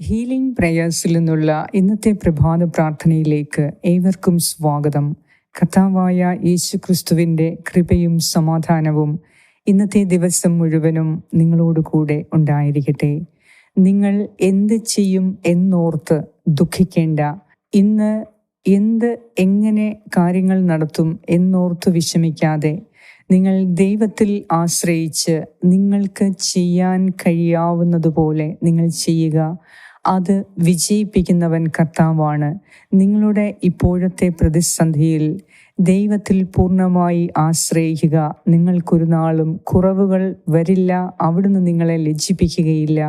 Healing പ്രേയേഴ്സിൽ നിന്നുള്ള ഇന്നത്തെ പ്രഭാത പ്രാർത്ഥനയിലേക്ക് ഏവർക്കും സ്വാഗതം. കഥാവായ യേശു ക്രിസ്തുവിന്റെ കൃപയും സമാധാനവും ഇന്നത്തെ ദിവസം മുഴുവനും നിങ്ങളോട് കൂടെ ഉണ്ടായിരിക്കട്ടെ. നിങ്ങൾ എന്ത് ചെയ്യും എന്നോർത്ത് ദുഃഖിക്കേണ്ട. ഇന്ന് എന്ത് എങ്ങനെ കാര്യങ്ങൾ നടത്തും എന്നോർത്ത് വിഷമിക്കാതെ നിങ്ങൾ ദൈവത്തിൽ ആശ്രയിച്ച് നിങ്ങൾക്ക് ചെയ്യാൻ കഴിയാവുന്നതുപോലെ നിങ്ങൾ ചെയ്യുക. അത് വിജയിപ്പിക്കുന്നവൻ കർത്താവാണ്. നിങ്ങളുടെ ഇപ്പോഴത്തെ പ്രതിസന്ധിയിൽ ദൈവത്തിൽ പൂർണമായി ആശ്രയിക്കുക. നിങ്ങൾക്കൊരു നാളും കുറവുകൾ വരില്ല. അവിടുന്ന് നിങ്ങളെ ലജ്ജിപ്പിക്കുകയില്ല.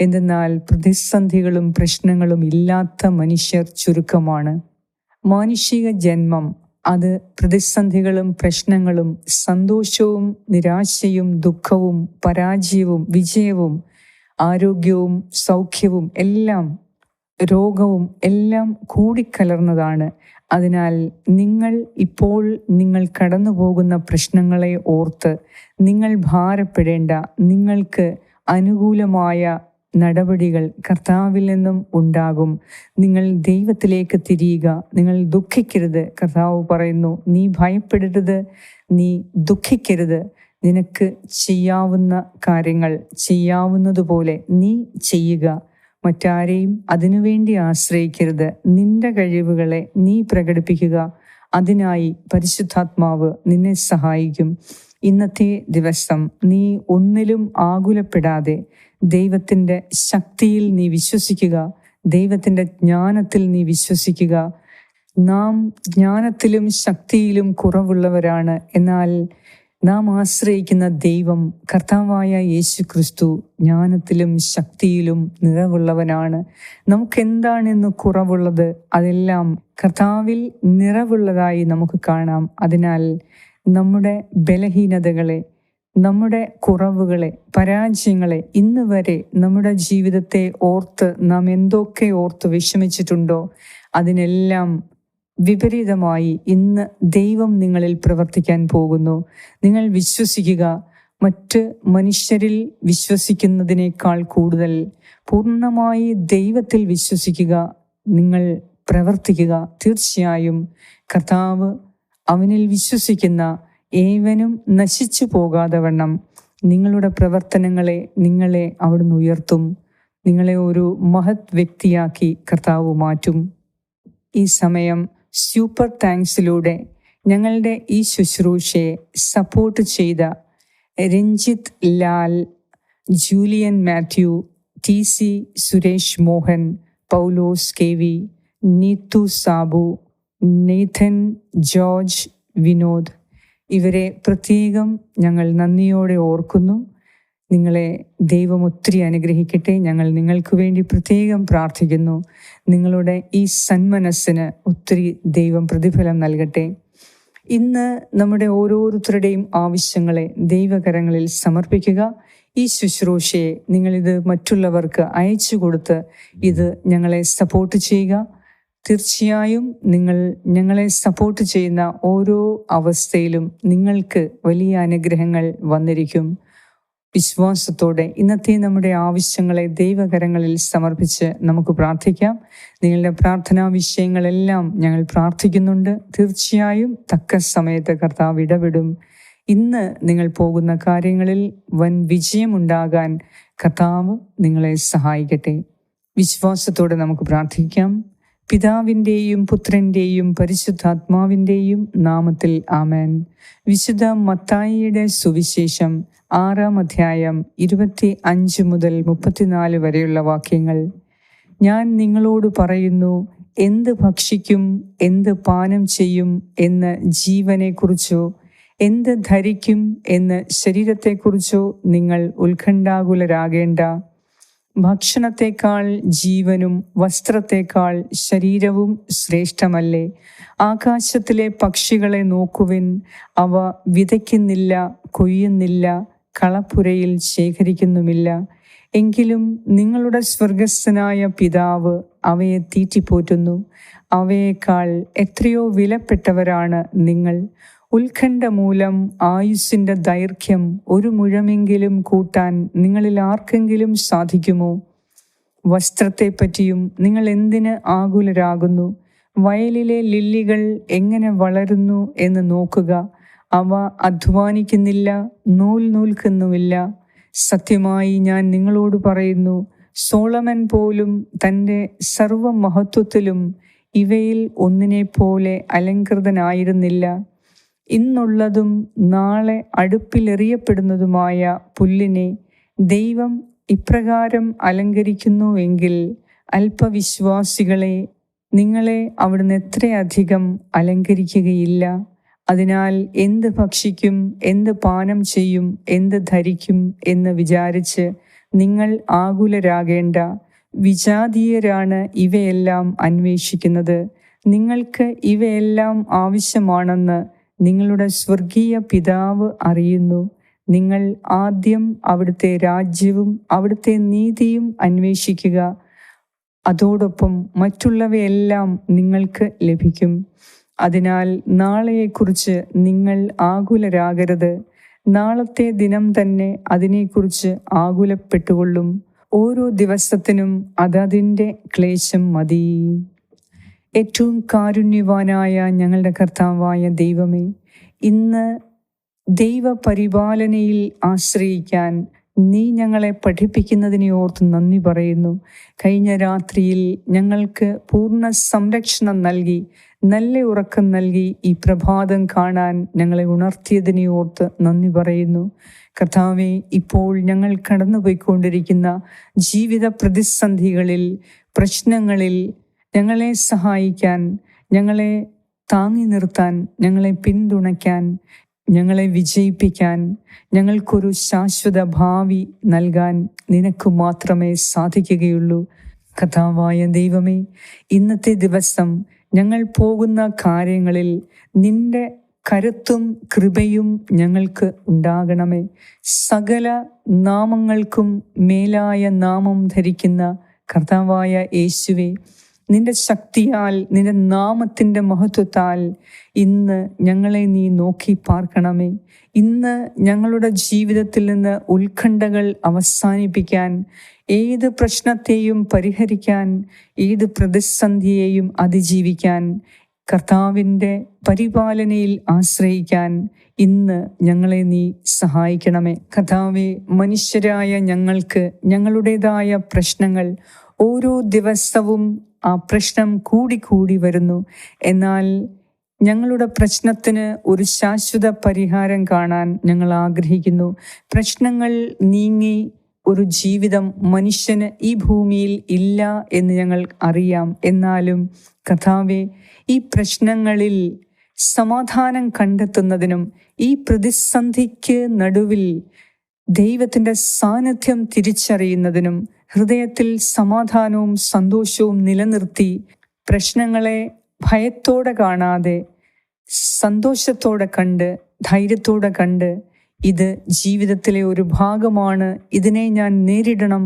എന്തെന്നാൽ പ്രതിസന്ധികളും പ്രശ്നങ്ങളും ഇല്ലാത്ത മനുഷ്യർ ചുരുക്കമാണ്. മാനുഷിക ജന്മം അത് പ്രതിസന്ധികളും പ്രശ്നങ്ങളും സന്തോഷവും നിരാശയും ദുഃഖവും പരാജയവും വിജയവും ആരോഗ്യവും സൗഖ്യവും എല്ലാം രോഗവും എല്ലാം കൂടിക്കലർന്നതാണ്. അതിനാൽ നിങ്ങൾ ഇപ്പോൾ നിങ്ങൾ കടന്നു പോകുന്ന പ്രശ്നങ്ങളെ ഓർത്ത് നിങ്ങൾ ഭാരപ്പെടേണ്ട നിങ്ങൾക്ക് അനുകൂലമായ നടപടികൾ കർത്താവിൽ നിന്നും ഉണ്ടാകും. നിങ്ങൾ ദൈവത്തിലേക്ക് തിരിയുക നിങ്ങൾ ദുഃഖിക്കരുത്. കർത്താവ് പറയുന്നു നീ ഭയപ്പെടരുത് നീ ദുഃഖിക്കരുത്. നിനക്ക് ചെയ്യാവുന്ന കാര്യങ്ങൾ ചെയ്യാവുന്നതുപോലെ നീ ചെയ്യുക. മറ്റാരെയും അതിനുവേണ്ടി ആശ്രയിക്കരുത്. നിന്റെ കഴിവുകളെ നീ പ്രകടിപ്പിക്കുക. അതിനായി പരിശുദ്ധാത്മാവ് നിന്നെ സഹായിക്കും. ഇന്നത്തെ ദിവസം നീ ഒന്നിലും ആകുലപ്പെടാതെ ദൈവത്തിന്റെ ശക്തിയിൽ നീ വിശ്വസിക്കുക. ദൈവത്തിന്റെ ജ്ഞാനത്തിൽ നീ വിശ്വസിക്കുക. നാം ജ്ഞാനത്തിലും ശക്തിയിലും കുറവുള്ളവരാണ്. എന്നാൽ നാം ആശ്രയിക്കുന്ന ദൈവം കർത്താവായ യേശു ക്രിസ്തു ജ്ഞാനത്തിലും ശക്തിയിലും നിറവുള്ളവനാണ്. നമുക്ക് എന്താണെന്ന് കുറവുള്ളത് അതെല്ലാം കർത്താവിൽ നിറവുള്ളതായി നമുക്ക് കാണാം. അതിനാൽ നമ്മുടെ ബലഹീനതകളെ നമ്മുടെ കുറവുകളെ പരാജയങ്ങളെ ഇന്ന് വരെ നമ്മുടെ ജീവിതത്തെ ഓർത്ത് നാം എന്തൊക്കെ ഓർത്ത് വിഷമിച്ചിട്ടുണ്ടോ അതിനെല്ലാം വിപരീതമായി ഇന്ന് ദൈവം നിങ്ങളിൽ പ്രവർത്തിക്കാൻ പോകുന്നു. നിങ്ങൾ വിശ്വസിക്കുക. മറ്റ് മനുഷ്യരിൽ വിശ്വസിക്കുന്നതിനേക്കാൾ കൂടുതൽ പൂർണമായി ദൈവത്തിൽ വിശ്വസിക്കുക. നിങ്ങൾ പ്രവർത്തിക്കുക. തീർച്ചയായും കർത്താവ് അവനിൽ വിശ്വസിക്കുന്ന ഏവനും നശിച്ചു പോകാതെ വണ്ണം. നിങ്ങളുടെ പ്രവർത്തനങ്ങളെ നിങ്ങളെ അവിടുന്ന് ഉയർത്തും. നിങ്ങളെ ഒരു മഹത് വ്യക്തിയാക്കി കർത്താവ് മാറ്റും. ഈ സമയം സൂപ്പർ താങ്ക്സിലൂടെ ഞങ്ങളുടെ ഈ ശുശ്രൂഷയെ സപ്പോർട്ട് ചെയ്ത Ranjith Lal Julian Mathew T C Suresh Mohan Paulose K V Neethu Sabu Nathan George Vinod. ഇവരെ പ്രത്യേകം ഞങ്ങൾ നന്ദിയോടെ ഓർക്കുന്നു. നിങ്ങളെ ദൈവം ഒത്തിരി അനുഗ്രഹിക്കട്ടെ. ഞങ്ങൾ നിങ്ങൾക്ക് വേണ്ടി പ്രത്യേകം പ്രാർത്ഥിക്കുന്നു. നിങ്ങളുടെ ഈ സന്മനസ്സിന് ഒത്തിരി ദൈവം പ്രതിഫലം നൽകട്ടെ. ഇന്ന് നമ്മുടെ ഓരോരുത്തരുടെയും ആവശ്യങ്ങളെ ദൈവകരങ്ങളിൽ സമർപ്പിക്കുക. ഈ ശുശ്രൂഷയെ നിങ്ങളിത് മറ്റുള്ളവർക്ക് അയച്ചു കൊടുത്ത് ഇത് ഞങ്ങളെ സപ്പോർട്ട് ചെയ്യുക. തീർച്ചയായും നിങ്ങൾ ഞങ്ങളെ സപ്പോർട്ട് ചെയ്യുന്ന ഓരോ അവസ്ഥയിലും നിങ്ങൾക്ക് വലിയ അനുഗ്രഹങ്ങൾ വന്നിരിക്കും. വിശ്വാസത്തോടെ ഇന്നത്തെ നമ്മുടെ ആവശ്യങ്ങളെ ദൈവകരങ്ങളിൽ സമർപ്പിച്ച് നമുക്ക് പ്രാർത്ഥിക്കാം. നിങ്ങളുടെ പ്രാർത്ഥനാ വിഷയങ്ങളെല്ലാം ഞങ്ങൾ പ്രാർത്ഥിക്കുന്നുണ്ട്. തീർച്ചയായും തക്ക സമയത്ത് കർത്താവ് ഇടപെടും. ഇന്ന് നിങ്ങൾ പോകുന്ന കാര്യങ്ങളിൽ വൻ വിജയമുണ്ടാകാൻ കർത്താവ് നിങ്ങളെ സഹായിക്കട്ടെ. വിശ്വാസത്തോടെ നമുക്ക് പ്രാർത്ഥിക്കാം. പിതാവിന്റെയും പുത്രന്റെയും പരിശുദ്ധാത്മാവിന്റെയും നാമത്തിൽ ആമേൻ. വിശുദ്ധ മത്തായിയുടെ സുവിശേഷം ആറാം അധ്യായം ഇരുപത്തി അഞ്ച് മുതൽ മുപ്പത്തിനാല് വരെയുള്ള വാക്യങ്ങൾ. ഞാൻ നിങ്ങളോട് പറയുന്നു എന്ത് ഭക്ഷിക്കും എന്ത് പാനം ചെയ്യും എന്ന് ജീവനെക്കുറിച്ചോ എന്ത് ധരിക്കും എന്ന് ശരീരത്തെക്കുറിച്ചോ നിങ്ങൾ ഉത്കണ്ഠാകുലരാകേണ്ട. ഭക്ഷണത്തെക്കാൾ ജീവനും വസ്ത്രത്തെക്കാൾ ശരീരവും ശ്രേഷ്ഠമല്ലേ? ആകാശത്തിലെ പക്ഷികളെ നോക്കുവിൻ അവ വിതയ്ക്കുന്നില്ല കൊയ്യുന്നില്ല കളപ്പുരയിൽ ശേഖരിക്കുന്നുമില്ല. എങ്കിലും നിങ്ങളുടെ സ്വർഗസ്ഥനായ പിതാവ് അവയെ തീറ്റിപ്പോറ്റുന്നു. അവയേക്കാൾ എത്രയോ വിലപ്പെട്ടവരാണ് നിങ്ങൾ. ഉത്കണ്ഠ മൂലം ആയുസ്സിന്റെ ദൈർഘ്യം ഒരു മുഴമെങ്കിലും കൂട്ടാൻ നിങ്ങളിൽ ആർക്കെങ്കിലും സാധിക്കുമോ? വസ്ത്രത്തെപ്പറ്റിയും നിങ്ങൾ എന്തിന് ആകുലരാകുന്നു? വയലിലെ ലില്ലികൾ എങ്ങനെ വളരുന്നു എന്ന് നോക്കുക. അവ അധ്വാനിക്കുന്നില്ല നൂൽ നൂൽക്കുന്നുമില്ല. സത്യമായി ഞാൻ നിങ്ങളോട് പറയുന്നു സോളമൻ പോലും തന്റെ സർവമഹത്വത്തിലും ഇവയിൽ ഒന്നിനെ പോലെ അലങ്കൃതനായിരുന്നില്ല ഇന്നുള്ളതും നാളെ അടുപ്പിലെറിയപ്പെടുന്നതുമായ പുല്ലിനെ ദൈവം ഇപ്രകാരം അലങ്കരിക്കുന്നുവെങ്കിൽ അല്പവിശ്വാസികളെ നിങ്ങളെ അവിടുന്ന് എത്രയധികം അലങ്കരിക്കുകയില്ല? അതിനാൽ എന്ത് ഭക്ഷിക്കും എന്ത് പാനം ചെയ്യും എന്ത് ധരിക്കും എന്ന് വിചാരിച്ച് നിങ്ങൾ ആകുലരാകേണ്ട വിജാതീയരാണ് ഇവയെല്ലാം അന്വേഷിക്കുന്നത്. നിങ്ങൾക്ക് ഇവയെല്ലാം ആവശ്യമാണെന്ന് നിങ്ങളുടെ സ്വർഗീയ പിതാവ് അറിയുന്നു. നിങ്ങൾ ആദ്യം അവിടുത്തെ രാജ്യവും അവിടുത്തെ നീതിയും അന്വേഷിക്കുക. അതോടൊപ്പം മറ്റുള്ളവയെല്ലാം നിങ്ങൾക്ക് ലഭിക്കും. അതിനാൽ നാളെയെക്കുറിച്ച് നിങ്ങൾ ആകുലരാകരുത്. നാളത്തെ ദിനം തന്നെ അതിനെക്കുറിച്ച് ആകുലപ്പെട്ടുകൊള്ളും. ഓരോ ദിവസത്തിനും അതതിന്റെ ക്ലേശം മതി. ഏറ്റവും കാരുണ്യവാനായ ഞങ്ങളുടെ കർത്താവായ ദൈവമേ ഇന്ന് ദൈവപരിപാലനയിൽ ആശ്രയിക്കാൻ നീ ഞങ്ങളെ പഠിപ്പിക്കുന്നതിനെ ഓർത്ത് നന്ദി പറയുന്നു. കഴിഞ്ഞ രാത്രിയിൽ ഞങ്ങൾക്ക് പൂർണ സംരക്ഷണം നൽകി നല്ല ഉറക്കം നൽകി ഈ പ്രഭാതം കാണാൻ ഞങ്ങളെ ഉണർത്തിയതിനെ ഓർത്ത് നന്ദി പറയുന്നു. കർത്താവെ ഇപ്പോൾ ഞങ്ങൾ കടന്നുപോയിക്കൊണ്ടിരിക്കുന്ന ജീവിത പ്രതിസന്ധികളിൽ പ്രശ്നങ്ങളിൽ ഞങ്ങളെ സഹായിക്കാൻ ഞങ്ങളെ താങ്ങി നിർത്താൻ ഞങ്ങളെ പിന്തുണയ്ക്കാൻ ഞങ്ങളെ വിജയിപ്പിക്കാൻ ഞങ്ങൾക്കൊരു ശാശ്വത ഭാവി നൽകാൻ നിനക്ക് മാത്രമേ സാധിക്കുകയുള്ളൂ. കഥാവായ ദൈവമേ ഇന്നത്തെ ദിവസം ഞങ്ങൾ പോകുന്ന കാര്യങ്ങളിൽ നിന്റെ കരുത്തും കൃപയും ഞങ്ങൾക്ക് ഉണ്ടാകണമേ. സകല നാമങ്ങൾക്കും മേലായ നാമം ധരിക്കുന്ന കർത്താവായ യേശുവേ നിന്റെ ശക്തിയാൽ നിന്റെ നാമത്തിന്റെ മഹത്വത്താൽ ഇന്ന് ഞങ്ങളെ നീ നോക്കി പാർക്കണമേ. ഇന്ന് ഞങ്ങളുടെ ജീവിതത്തിൽ നിന്ന് ഉത്കണ്ഠകൾ അവസാനിപ്പിക്കാൻ ഏത് പ്രശ്നത്തെയും പരിഹരിക്കാൻ ഏത് പ്രതിസന്ധിയെയും അതിജീവിക്കാൻ കർത്താവിന്റെ പരിപാലനയിൽ ആശ്രയിക്കാൻ ഇന്ന് ഞങ്ങളെ നീ സഹായിക്കണമേ. കർത്താവെ മനുഷ്യരായ ഞങ്ങൾക്ക് ഞങ്ങളുടേതായ പ്രശ്നങ്ങൾ ഓരോ ദിവസവും ആ പ്രശ്നം കൂടിക്കൂടി വരുന്നു. എന്നാൽ ഞങ്ങളുടെ പ്രശ്നത്തിന് ഒരു ശാശ്വത പരിഹാരം കാണാൻ ഞങ്ങൾ ആഗ്രഹിക്കുന്നു. പ്രശ്നങ്ങൾ നീങ്ങി ഒരു ജീവിതം മനുഷ്യന് ഈ ഭൂമിയിൽ ഇല്ല എന്ന് ഞങ്ങൾ അറിയാം. എന്നാലും കഥാവെ ഈ പ്രശ്നങ്ങളിൽ സമാധാനം കണ്ടെത്തുന്നതിനും ഈ പ്രതിസന്ധിക്ക് നടുവിൽ ദൈവത്തിന്റെ സാന്നിധ്യം തിരിച്ചറിയുന്നതിനും ഹൃദയത്തിൽ സമാധാനവും സന്തോഷവും നിലനിർത്തി പ്രശ്നങ്ങളെ ഭയത്തോടെ കാണാതെ സന്തോഷത്തോടെ കണ്ട് ധൈര്യത്തോടെ കണ്ട് ഇത് ജീവിതത്തിലെ ഒരു ഭാഗമാണ്. ഇതിനെ ഞാൻ നേരിടണം.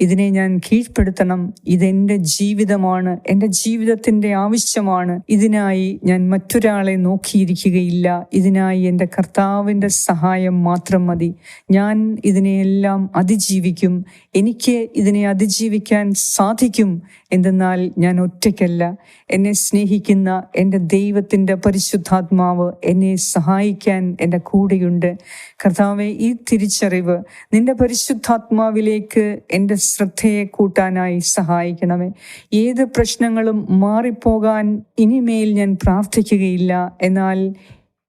ഇതിനെ ഞാൻ കീഴ്പ്പെടുത്തണം. ഇതെന്റെ ജീവിതമാണ്. എന്റെ ജീവിതത്തിന്റെ ആവശ്യമാണ്. ഇതിനായി ഞാൻ മറ്റൊരാളെ നോക്കിയിരിക്കുകയില്ല. ഇതിനായി എന്റെ കർത്താവിന്റെ സഹായം മാത്രം മതി. ഞാൻ ഇതിനെയെല്ലാം അതിജീവിക്കും. എനിക്ക് ഇതിനെ അതിജീവിക്കാൻ സാധിക്കും. എന്തെന്നാൽ ഞാൻ ഒറ്റയ്ക്കല്ല. എന്നെ സ്നേഹിക്കുന്ന എന്റെ ദൈവത്തിന്റെ പരിശുദ്ധാത്മാവ് എന്നെ സഹായിക്കാൻ എന്റെ കൂടെയുണ്ട്. കർത്താവെ ഈ തിരിച്ചറിവ് നിന്റെ പരിശുദ്ധാത്മാവിലേക്ക് എന്റെ ശ്രദ്ധയെ കൂട്ടാനായി സഹായിക്കണമേ. ഏത് പ്രശ്നങ്ങളും മാറിപ്പോകാൻ ഇനിമേൽ ഞാൻ പ്രാർത്ഥിക്കുകയില്ല. എന്നാൽ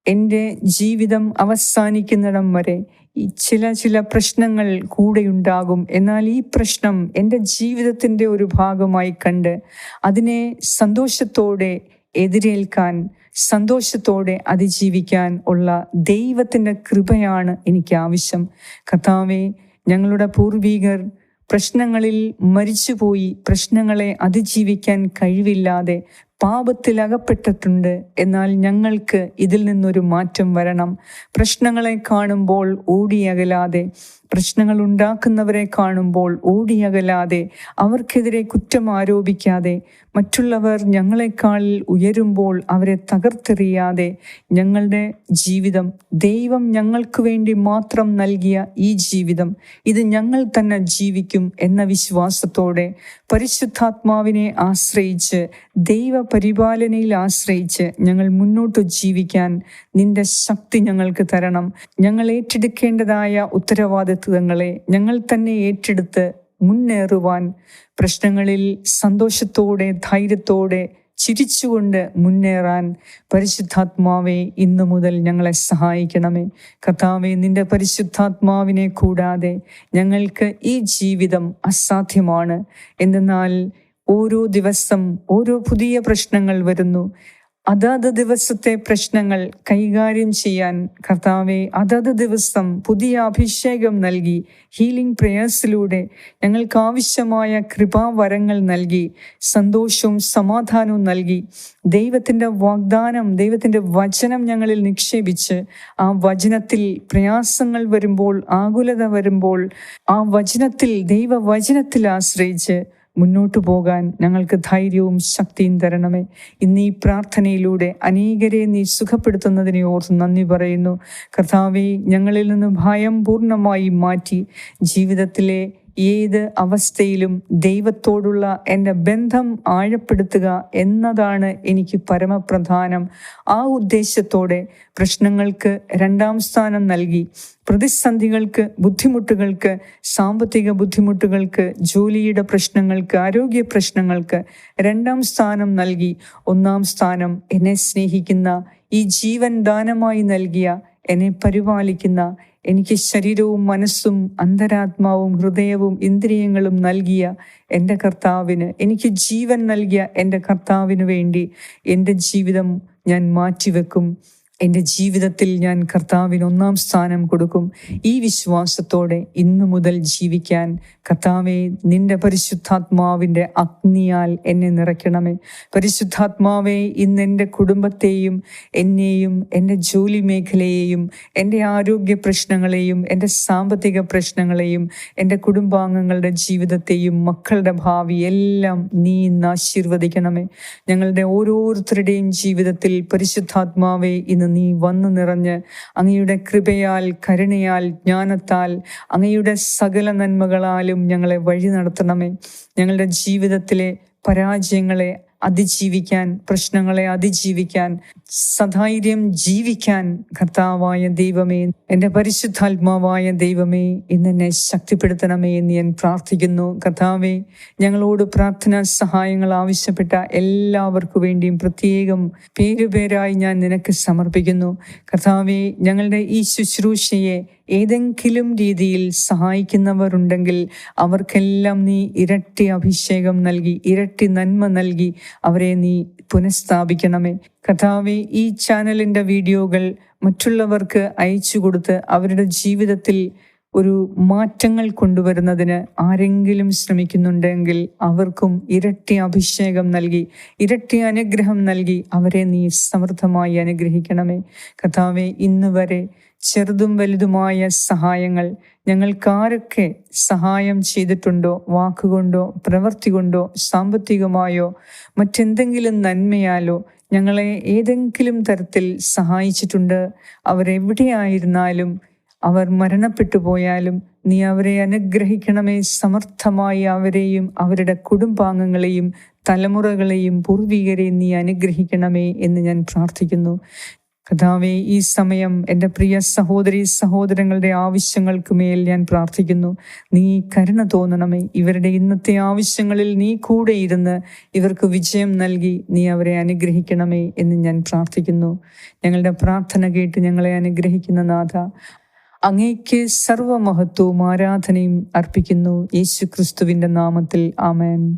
എന്റെ ജീവിതം അവസാനിക്കുന്നിടം വരെ ചില ചില പ്രശ്നങ്ങൾ കൂടെയുണ്ടാകും. എന്നാൽ ഈ പ്രശ്നം എന്റെ ജീവിതത്തിന്റെ ഒരു ഭാഗമായി കണ്ട് അതിനെ സന്തോഷത്തോടെ എതിരേൽക്കാൻ സന്തോഷത്തോടെ അതിജീവിക്കാൻ ഉള്ള ദൈവത്തിന്റെ കൃപയാണ് എനിക്ക് ആവശ്യം കർത്താവെ ഞങ്ങളുടെ പൂർവീകർ പ്രശ്നങ്ങളിൽ മരിച്ചുപോയി പ്രശ്നങ്ങളെ അതിജീവിക്കാൻ കഴിവില്ലാതെ പാപത്തിൽ അകപ്പെട്ടിട്ടുണ്ട്. എന്നാൽ ഞങ്ങൾക്ക് ഇതിൽ നിന്നൊരു മാറ്റം വരണം. പ്രശ്നങ്ങളെ കാണുമ്പോൾ ഓടിയകലാതെ പ്രശ്നങ്ങൾ ഉണ്ടാക്കുന്നവരെ കാണുമ്പോൾ ഓടിയകലാതെ അവർക്കെതിരെ കുറ്റം ആരോപിക്കാതെ മറ്റുള്ളവർ ഞങ്ങളെക്കാൾ ഉയരുമ്പോൾ അവരെ തകർത്തെറിയാതെ ഞങ്ങളുടെ ജീവിതം ദൈവം ഞങ്ങൾക്ക് വേണ്ടി മാത്രം നൽകിയ ഈ ജീവിതം ഇത് ഞങ്ങൾ തന്നെ ജീവിക്കും എന്ന വിശ്വാസത്തോടെ പരിശുദ്ധാത്മാവിനെ ആശ്രയിച്ച് ദൈവ പരിപാലനയിൽ ആശ്രയിച്ച് ഞങ്ങൾ മുന്നോട്ട് ജീവിക്കാൻ നിന്റെ ശക്തി ഞങ്ങൾക്ക് തരണം. ഞങ്ങൾ ഏറ്റെടുക്കേണ്ടതായ ഉത്തരവാദിത്വങ്ങളെ ഞങ്ങൾ തന്നെ ഏറ്റെടുത്ത് മുന്നേറുവാൻ പ്രശ്നങ്ങളിൽ സന്തോഷത്തോടെ ധൈര്യത്തോടെ ചിരിച്ചുകൊണ്ട് മുന്നേറാൻ പരിശുദ്ധാത്മാവെ ഇന്നു മുതൽ ഞങ്ങളെ സഹായിക്കണമേ. കർത്താവെ നിന്റെ പരിശുദ്ധാത്മാവിനെ കൂടാതെ ഞങ്ങൾക്ക് ഈ ജീവിതം അസാധ്യമാണ്. എന്തെന്നാൽ ഓരോ ദിവസം ഓരോ പുതിയ പ്രശ്നങ്ങൾ വരുന്നു. അതത് ദിവസത്തെ പ്രശ്നങ്ങൾ കൈകാര്യം ചെയ്യാൻ കർത്താവെ അതാത് ദിവസം പുതിയ അഭിഷേകം നൽകി ഹീലിംഗ് പ്രേയേഴ്സിലൂടെ ഞങ്ങൾക്ക് ആവശ്യമായ കൃപാവരങ്ങൾ നൽകി സന്തോഷവും സമാധാനവും നൽകി. ദൈവത്തിന്റെ വാഗ്ദാനം ദൈവത്തിന്റെ വചനം ഞങ്ങളിൽ നിക്ഷേപിച്ച് ആ വചനത്തിൽ പ്രയാസങ്ങൾ വരുമ്പോൾ ആകുലത വരുമ്പോൾ ആ വചനത്തിൽ ദൈവവചനത്തിൽ ആശ്രയിച്ച് മുന്നോട്ടു പോകാൻ ഞങ്ങൾക്ക് ധൈര്യവും ശക്തിയും തരണമേ. ഇന്ന് ഈ പ്രാർത്ഥനയിലൂടെ അനേകരെ നീ സുഖപ്പെടുത്തുന്നതിനെ ഓർത്ത് നന്ദി പറയുന്നു. കർത്താവെ ഞങ്ങളിൽ നിന്ന് ഭയം പൂർണമായി മാറ്റി ജീവിതത്തിലെ ഏത് അവസ്ഥയിലും ദൈവത്തോടുള്ള എന്റെ ബന്ധം ആഴപ്പെടുത്തുക എന്നതാണ് എനിക്ക് പരമപ്രധാനം. ആ ഉദ്ദേശത്തോടെ പ്രശ്നങ്ങൾക്ക് രണ്ടാം സ്ഥാനം നൽകി. പ്രതിസന്ധികൾക്ക് ബുദ്ധിമുട്ടുകൾക്ക് സാമ്പത്തിക ബുദ്ധിമുട്ടുകൾക്ക് ജോലിയുടെ പ്രശ്നങ്ങൾക്ക് ആരോഗ്യ പ്രശ്നങ്ങൾക്ക് രണ്ടാം സ്ഥാനം നൽകി. ഒന്നാം സ്ഥാനം എന്നെ സ്നേഹിക്കുന്ന ഈ ജീവൻ ദാനമായി നൽകിയ എന്നെ പരിപാലിക്കുന്ന എനിക്ക് ശരീരവും മനസ്സും അന്തരാത്മാവും ഹൃദയവും ഇന്ദ്രിയങ്ങളും നൽകിയ എന്റെ കർത്താവിന് എനിക്ക് ജീവൻ നൽകിയ എന്റെ കർത്താവിന് വേണ്ടി എന്റെ ജീവിതം ഞാൻ മാറ്റിവെക്കും. എന്റെ ജീവിതത്തിൽ ഞാൻ കർത്താവിന് ഒന്നാം സ്ഥാനം കൊടുക്കും. ഈ വിശ്വാസത്തോടെ ഇന്നു മുതൽ ജീവിക്കാൻ കർത്താവെ നിന്റെ പരിശുദ്ധാത്മാവിന്റെ അഗ്നിയാൽ എന്നെ നിറയ്ക്കണമേ. പരിശുദ്ധാത്മാവെ ഇന്ന് എന്റെ കുടുംബത്തെയും എന്നെയും എന്റെ ജോലി മേഖലയെയും എന്റെ ആരോഗ്യ പ്രശ്നങ്ങളെയും എന്റെ സാമ്പത്തിക പ്രശ്നങ്ങളെയും എന്റെ കുടുംബാംഗങ്ങളുടെ ജീവിതത്തെയും മക്കളുടെ ഭാവി എല്ലാം നീ ഇന്ന് ആശീർവദിക്കണമേ. ഞങ്ങളുടെ ഓരോരുത്തരുടെയും ജീവിതത്തിൽ പരിശുദ്ധാത്മാവെ ഇന്ന് നീ വന്നു നിറഞ്ഞ് അങ്ങയുടെ കൃപയാൽ കരുണയാൽ ജ്ഞാനത്താൽ അങ്ങയുടെ സകല നന്മകളാലും ഞങ്ങളെ വഴി നടത്തണമേ. ഞങ്ങളുടെ ജീവിതത്തിലെ പരാജയങ്ങളെ അതിജീവിക്കാൻ പ്രശ്നങ്ങളെ അതിജീവിക്കാൻ സധൈര്യം ജീവിക്കാൻ കർത്താവായ ദൈവമേ എന്റെ പരിശുദ്ധാത്മാവായ ദൈവമേ ഇന്നെന്നെ ശക്തിപ്പെടുത്തണമേ എന്ന് ഞാൻ പ്രാർത്ഥിക്കുന്നു. കർത്താവേ ഞങ്ങളോട് പ്രാർത്ഥനാ സഹായങ്ങൾ ആവശ്യപ്പെട്ട എല്ലാവർക്കു വേണ്ടിയും പ്രത്യേകം പേരുപേരായി ഞാൻ നിനക്ക് സമർപ്പിക്കുന്നു. കർത്താവേ ഞങ്ങളുടെ ഈ ശുശ്രൂഷയെ ഏതെങ്കിലും രീതിയിൽ സഹായിക്കുന്നവർ ഉണ്ടെങ്കിൽ അവർക്കെല്ലാം നീ ഇരട്ടി അഭിഷേകം നൽകി ഇരട്ടി നന്മ നൽകി അവരെ നീ പുനഃസ്ഥാപിക്കണമേ. കഥാവെ ഈ ചാനലിന്റെ വീഡിയോകൾ മറ്റുള്ളവർക്ക് അയച്ചു കൊടുത്ത് അവരുടെ ജീവിതത്തിൽ ഒരു മാറ്റങ്ങൾ കൊണ്ടുവരുന്നതിന് ആരെങ്കിലും ശ്രമിക്കുന്നുണ്ടെങ്കിൽ അവർക്കും ഇരട്ടി അഭിഷേകം നൽകി ഇരട്ടി അനുഗ്രഹം നൽകി അവരെ നീ സമൃദ്ധമായി അനുഗ്രഹിക്കണമേ. കഥാവെ ഇന്ന് വരെ ചെറുതും വലുതുമായ സഹായങ്ങൾ. ഞങ്ങൾക്കാരൊക്കെ സഹായം ചെയ്തിട്ടുണ്ടോ? വാക്കുകൊണ്ടോ? പ്രവൃത്തി കൊണ്ടോ സാമ്പത്തികമായോ? മറ്റെന്തെങ്കിലും നന്മയാലോ ഞങ്ങളെ ഏതെങ്കിലും തരത്തിൽ സഹായിച്ചിട്ടുണ്ട്. അവരെവിടെയായിരുന്നാലും അവർ മരണപ്പെട്ടു പോയാലും നീ അവരെ അനുഗ്രഹിക്കണമേ. സമർത്ഥമായി അവരെയും അവരുടെ കുടുംബാംഗങ്ങളെയും തലമുറകളെയും പൂർവികരെയും നീ അനുഗ്രഹിക്കണമേ എന്ന് ഞാൻ പ്രാർത്ഥിക്കുന്നു. കഥാവെ ഈ സമയം എന്റെ പ്രിയ സഹോദരി സഹോദരങ്ങളുടെ ആവശ്യങ്ങൾക്ക് മേൽ ഞാൻ പ്രാർത്ഥിക്കുന്നു. നീ കരുണ തോന്നണമേ. ഇവരുടെ ഇന്നത്തെ ആവശ്യങ്ങളിൽ നീ കൂടെ ഇരുന്ന് ഇവർക്ക് വിജയം നൽകി നീ അവരെ അനുഗ്രഹിക്കണമേ എന്ന് ഞാൻ പ്രാർത്ഥിക്കുന്നു. ഞങ്ങളുടെ പ്രാർത്ഥന കേട്ട് ഞങ്ങളെ അനുഗ്രഹിക്കുന്ന നാഥ അങ്ങേക്ക് സർവമഹത്വവും ആരാധനയും അർപ്പിക്കുന്നു. യേശു ക്രിസ്തുവിന്റെ നാമത്തിൽ ആമേൻ.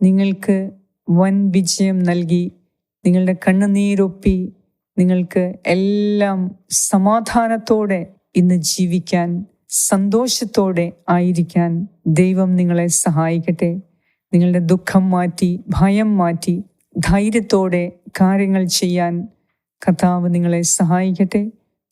നിങ്ങൾക്ക് വൻ വിജയം നൽകി നിങ്ങളുടെ കണ്ണുനീരൊപ്പി നിങ്ങൾക്ക് എല്ലാം സമാധാനത്തോടെ ഇന്ന് ജീവിക്കാൻ സന്തോഷത്തോടെ ആയിരിക്കാൻ ദൈവം നിങ്ങളെ സഹായിക്കട്ടെ. നിങ്ങളുടെ ദുഃഖം മാറ്റി ഭയം മാറ്റി ധൈര്യത്തോടെ കാര്യങ്ങൾ ചെയ്യാൻ കർത്താവ് നിങ്ങളെ സഹായിക്കട്ടെ.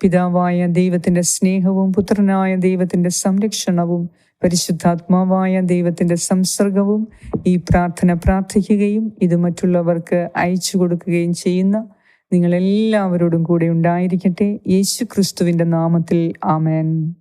പിതാവായ ദൈവത്തിന്റെ സ്നേഹവും പുത്രനായ ദൈവത്തിന്റെ സംരക്ഷണവും പരിശുദ്ധാത്മാവായ ദൈവത്തിന്റെ സംസർഗവും ഈ പ്രാർത്ഥന പ്രാർത്ഥിക്കുകയും ഇത് മറ്റുള്ളവർക്ക് അയച്ചു കൊടുക്കുകയും ചെയ്യുന്ന നിങ്ങളെല്ലാവരോടും കൂടെ ഉണ്ടായിരിക്കട്ടെ. യേശു ക്രിസ്തുവിന്റെ നാമത്തിൽ ആമേൻ.